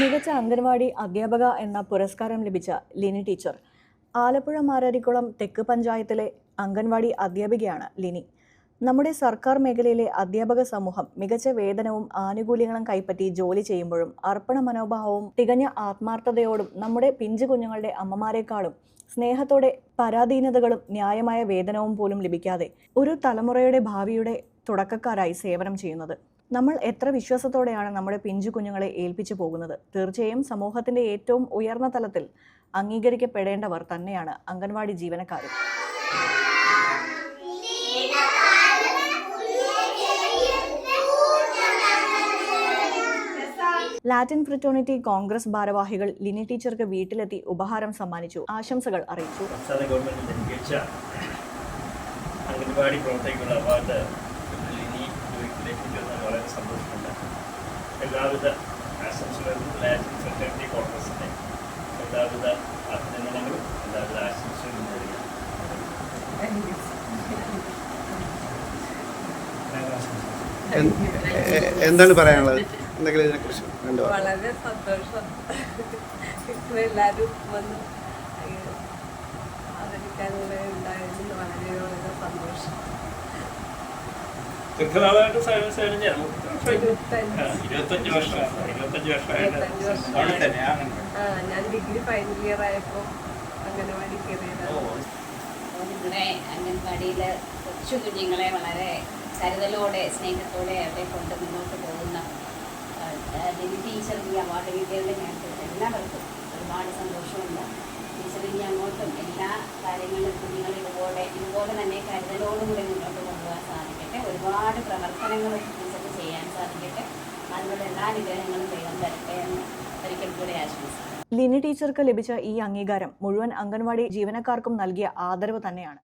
മികച്ച അംഗൻവാടി. അധ്യാപക എന്ന പുരസ്കാരം ലഭിച്ച ലിനി ടീച്ചർ. ആലപ്പുഴ മാരാരിക്കുളം തെക്ക് പഞ്ചായത്തിലെ അംഗൻവാടി അധ്യാപികയാണ് ലിനി. നമ്മുടെ സർക്കാർ മേഖലയിലെ അധ്യാപക സമൂഹം മികച്ച വേതനവും ആനുകൂല്യങ്ങളും കൈപ്പറ്റി ജോലി ചെയ്യുമ്പോഴും അർപ്പണ മനോഭാവവും തികഞ്ഞ ആത്മാർത്ഥതയോടും നമ്മുടെ പിഞ്ചു കുഞ്ഞുങ്ങളുടെ അമ്മമാരെക്കാളും സ്നേഹത്തോടെ പരാധീനതകളും ന്യായമായ വേതനവും പോലും ലഭിക്കാതെ ഒരു തലമുറയുടെ ഭാവിയുടെ തുടക്കക്കാരായി സേവനം ചെയ്യുന്നത്. നമ്മൾ എത്ര വിശ്വാസത്തോടെയാണ് നമ്മുടെ പിഞ്ചു കുഞ്ഞുങ്ങളെ ഏൽപ്പിച്ചു പോകുന്നത്? തീർച്ചയായും സമൂഹത്തിന്റെ ഏറ്റവും ഉയർന്ന തലത്തിൽ അംഗീകരിക്കപ്പെടേണ്ടവർ തന്നെയാണ് അംഗൻവാടി ജീവനക്കാർ ലാറ്റിൻ ഫ്രിറ്റോണിറ്റി കോൺഗ്രസ് ഭാരവാഹികൾ ലിനി ടീച്ചർക്ക് വീട്ടിലെത്തി ഉപഹാരം സമ്മാനിച്ചു. ആശംസകൾ അറിയിച്ചു. സംസ്ഥാന ഗവൺമെന്റ് മികച്ച അംഗൻവാടി അവാർഡ് ലഭിക്കുന്നത് വളരെ സന്തോഷമുണ്ട്. എല്ലാവിധ ആശംസകളും ലാറ്റിൻ കോൺഗ്രസിന്റെ എല്ലാവിധ അഭിനന്ദനങ്ങളും എല്ലാവിധ ആശംസകളും എന്താണ് പറയാനുള്ളത്? എന്തെങ്കിലും ഇതിനെക്കുറിച്ച് കുറിച്ച് വളരെ സന്തോഷം. ഇത്ര എല്ലാവരും വന്ന് ആദരിക്കാനുള്ള ഉണ്ടായതിൽ വളരെ വളരെ സന്തോഷം. ദീർഘനാളായിട്ട് സേവനം സേവനം ചെയ്യാം ഇരുപത്തഞ്ച്. വർഷമാണ് വർഷം ഇരുപത്തഞ്ച് വർഷമായിട്ട് ഞാൻ ഡിഗ്രി ഫൈനൽ ഇയർ ആയപ്പോൾ അംഗനവാടി ഇവിടെ അംഗൻവാടിയിൽ കൊച്ചു കുഞ്ഞുങ്ങളെ വളരെ കരുതലോടെ സ്നേഹത്തോടെ അവരെ കൊണ്ട് മുന്നോട്ട് പോകുന്ന ലിലി ടീച്ചർ ഈ അവാർഡ് കിട്ടിയതിൽ ഞങ്ങൾക്ക് എല്ലാവർക്കും ഒരുപാട് സന്തോഷമുണ്ട്. ടീച്ചർ ഇനി അങ്ങോട്ടും എല്ലാ കാര്യങ്ങളിലും കുഞ്ഞുങ്ങളിതുപോലെ ഇതുപോലെ ഇതുപോലെ തന്നെ കരുതലോടുകൂടി മുന്നോട്ട് കൊണ്ടുപോകാൻ സാധിക്കട്ടെ ഒരുപാട് പ്രവർത്തനങ്ങൾ ടീച്ചർക്ക് ചെയ്യാൻ സാധിക്കട്ടെ. അതിനുള്ള എല്ലാ അനുഗ്രഹങ്ങളും ദൈവം തരട്ടെ എന്ന് ഒരിക്കൽ കൂടെ ആശംസിക്കുന്നു. ലിനി ടീച്ചർക്ക് ലഭിച്ച ഈ അംഗീകാരം മുഴുവൻ അംഗൻവാടി ജീവനക്കാർക്കും നൽകിയ ആദരവ് തന്നെയാണ്.